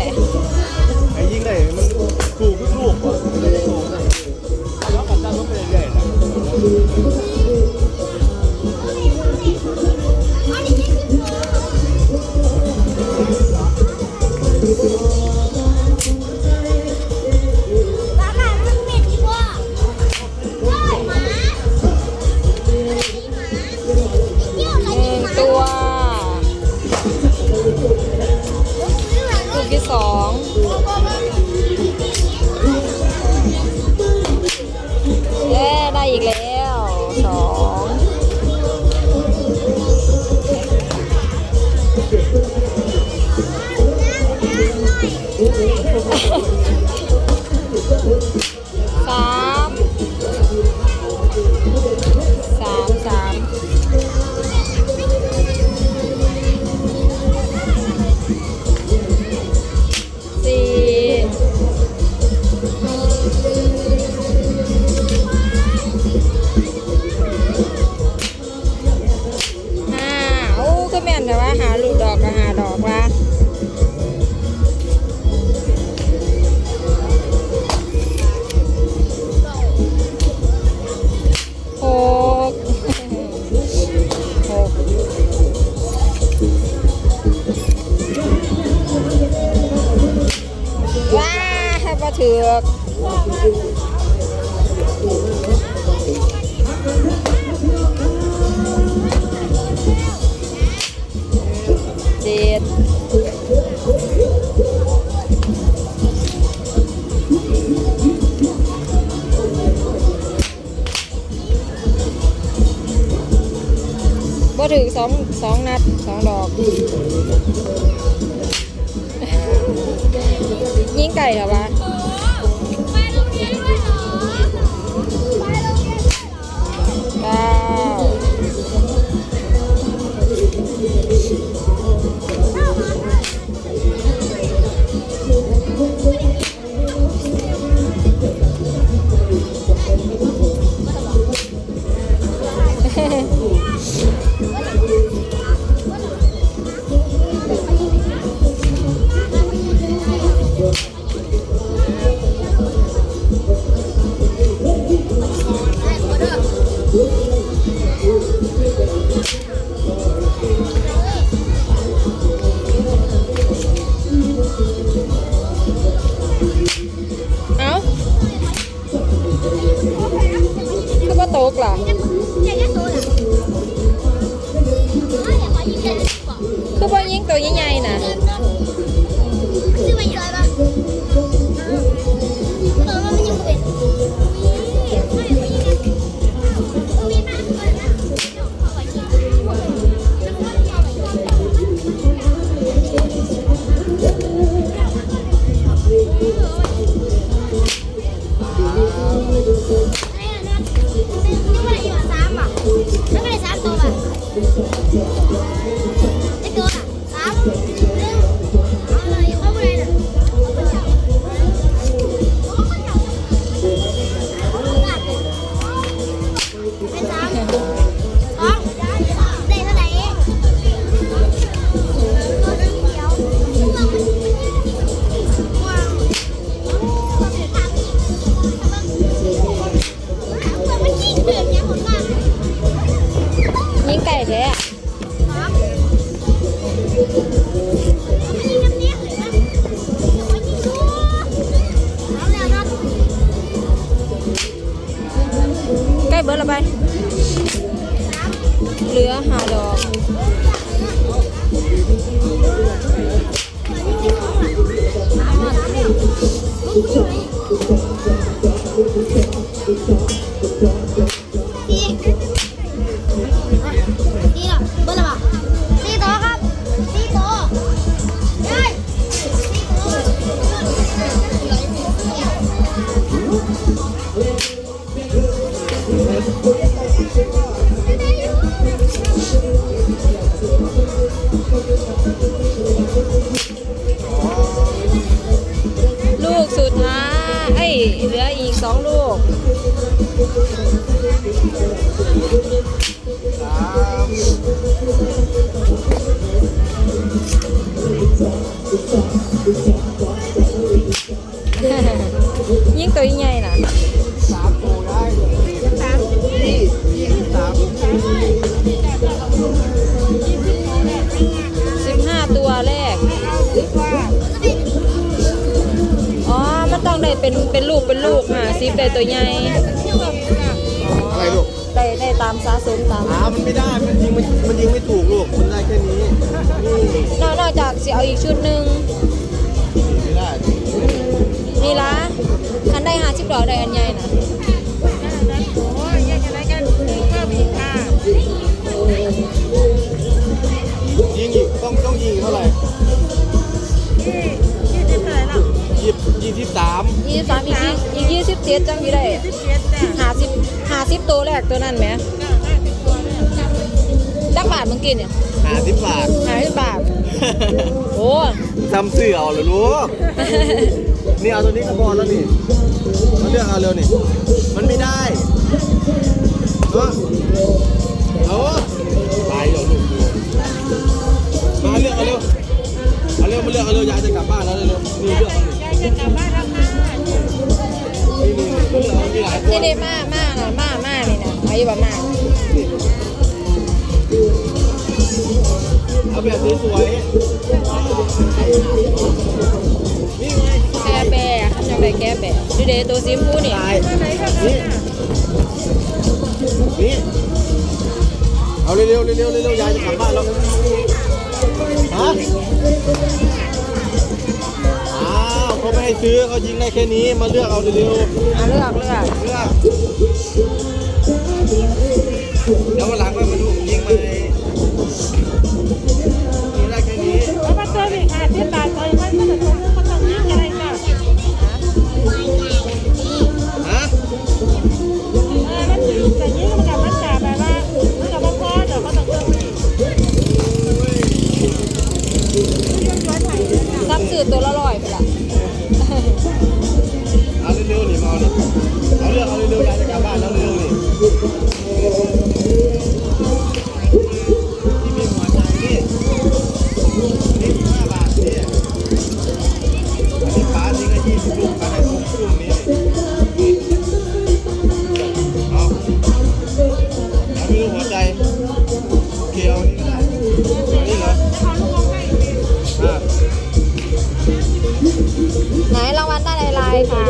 แบบใดไอ้ยิงได้มันถูกทุกลูกว่ะถูกแล้วกันตั้งรถไปเรื่อยๆนะ อีกแล้ว ก็แต่ว่าหาลูกดอกก็หาดอกว่าหกหกว้าบ่ถือ ดบ่ถือสองสองนัดสองดอก ยิงไก่เหรอวะ กล่ะ ยิ ตี ลูกค่ะซิปได้ตัวใหญ่อะไรลูกได้ได้ตามสะสมตามหามันไม่ได้ มันยิงมันมันยิงไม่ถูกลูก มันได้แค่นี้ นี่นอกนอกจากสิเอาอีกชุดหนึ่งไม่ได้นี่ละคันได้หาชิบดอกได้อันใหญ่น่ะยิงอีกต้องต้องยิงเท่าไหร่ ยี่ยี่สิบสามยี่สิบสามอีกยี่อีกยี่สิบเจ็ดจังอยู่ได้หาสิบหาสิบตัวแรกตัวนั้นไหมจักบาทเมื่อกี้เนี่ยหาสิบบาทหาสิบบาท โอ้จำเสื่อเอาเลยลูก นี่เอาตัวนี้ก็พอแล้วนี่มาเลือกเอาเร็วนี่ มันไม่ได้เนาะเอาตายเดี๋ยวลูกมาเลือกเอาเร็ว เอาเร็วมาเลือกเอาเร็วยายจะกลับบ้านแล้วเร็วๆนี่เลือกเอา นี่นี่นี่เลือกเอามีหลามาน่ะมามานี่นะเอาอยู่บ่มาเอาแบบสวยแก้แบะข้าจังได้แก้แบะดูเดตัวซิมพูนี่นี่นี่เอาเร็วๆเร็วๆเร็วๆยายจะกลับบ้านแล้วฮะ ไม่ให้ซื้อเขายิงได้แค่นี้มาเลือกเอาเร็วๆ เอาเลือกเลือก เลือก อะไรคะ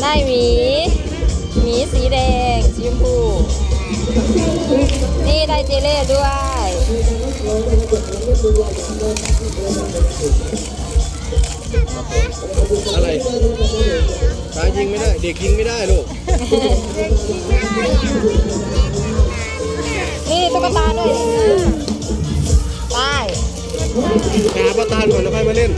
ได้หมีหมีสีแดงสีชมพู นี่ได้เจเล่ด้วย อะไร ตายิงไม่ได้ เด็กยิงไม่ได้ลูก นี่ตุ๊กตาด้วย ได้ หาประธานก่อนแล้วค่อยมาเล่น